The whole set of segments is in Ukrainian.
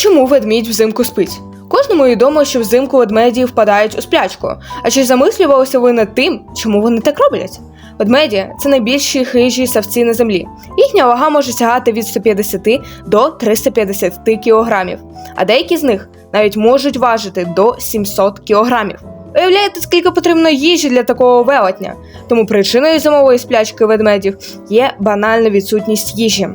Чому ведмідь взимку спить? Кожному відомо, що взимку ведмеді впадають у сплячку. А чи замислювалися ви над тим, чому вони так роблять? Ведмеді це найбільші хижі савці на землі. Їхня вага може сягати від 150 до 350 кілограмів, а деякі з них навіть можуть важити до 700 кілограмів. Уявляєте, скільки потрібно їжі для такого велетня? Тому причиною зимової сплячки ведмедів є банальна відсутність їжі.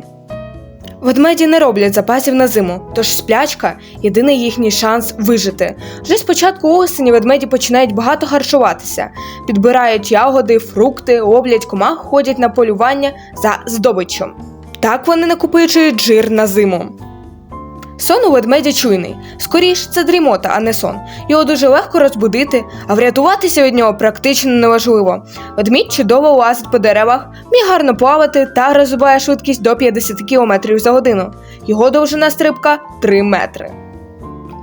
Ведмеді не роблять запасів на зиму, тож сплячка єдиний їхній шанс вижити. Вже з початку осені ведмеді починають багато харчуватися, підбирають ягоди, фрукти, облять комах, ходять на полювання за здобиччю. Так вони накопичують жир на зиму. Сон у ведмедя чуйний. Скоріш це дрімота, а не сон. Його дуже легко розбудити, а врятуватися від нього практично неможливо. Ведмідь чудово лазить по деревах, міг гарно плавати та розвиває швидкість до 50 км за годину. Його довжина стрибка 3 метри.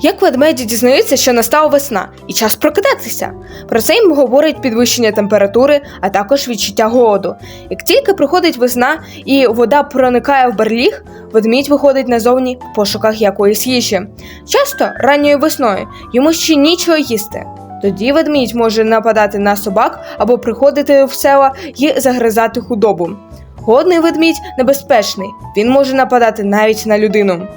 Як ведмеді дізнаються, що настала весна і час прокидатися? Про це їм говорить підвищення температури, а також відчуття голоду. Як тільки приходить весна і вода проникає в барліг, ведмідь виходить назовні в пошуках якоїсь їжі. Часто ранньою весною йому ще нічого їсти. Тоді ведмідь може нападати на собак або приходити в села і загризати худобу. Голодний ведмідь небезпечний, він може нападати навіть на людину.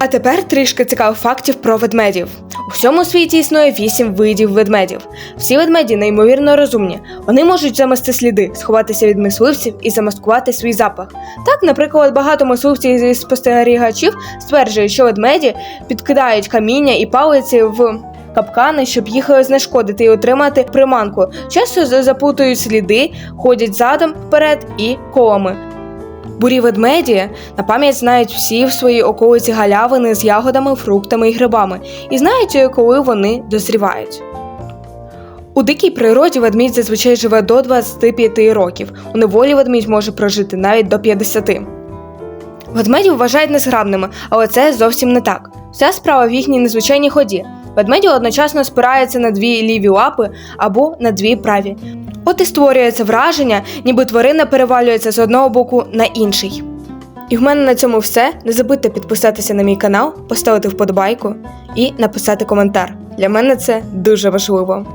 А тепер трішки цікавих фактів про ведмедів. У всьому світі існує вісім видів ведмедів. Всі ведмеді неймовірно розумні. Вони можуть замести сліди, сховатися від мисливців і замаскувати свій запах. Так, наприклад, багато мисливців зі спостерігачів стверджують, що ведмеді підкидають каміння і палиці в капкани, щоб їх знешкодити і отримати приманку. Часто за- запутують сліди, ходять задом вперед і колами. Бурі ведмеді на пам'ять знають всі в своїй околиці галявини з ягодами, фруктами і грибами і знають, е, коли вони дозрівають. У дикій природі ведмідь зазвичай живе до 25 років. У неволі ведмідь може прожити навіть до 50. Ведмедів вважають незграбними, але це зовсім не так. Вся справа в їхній незвичайній ході. Ведмеді одночасно спираються на дві ліві лапи або на дві праві. От і створюється враження, ніби тварина перевалюється з одного боку на інший. І в мене на цьому все. Не забудьте підписатися на мій канал, поставити вподобайку і написати коментар. Для мене це дуже важливо.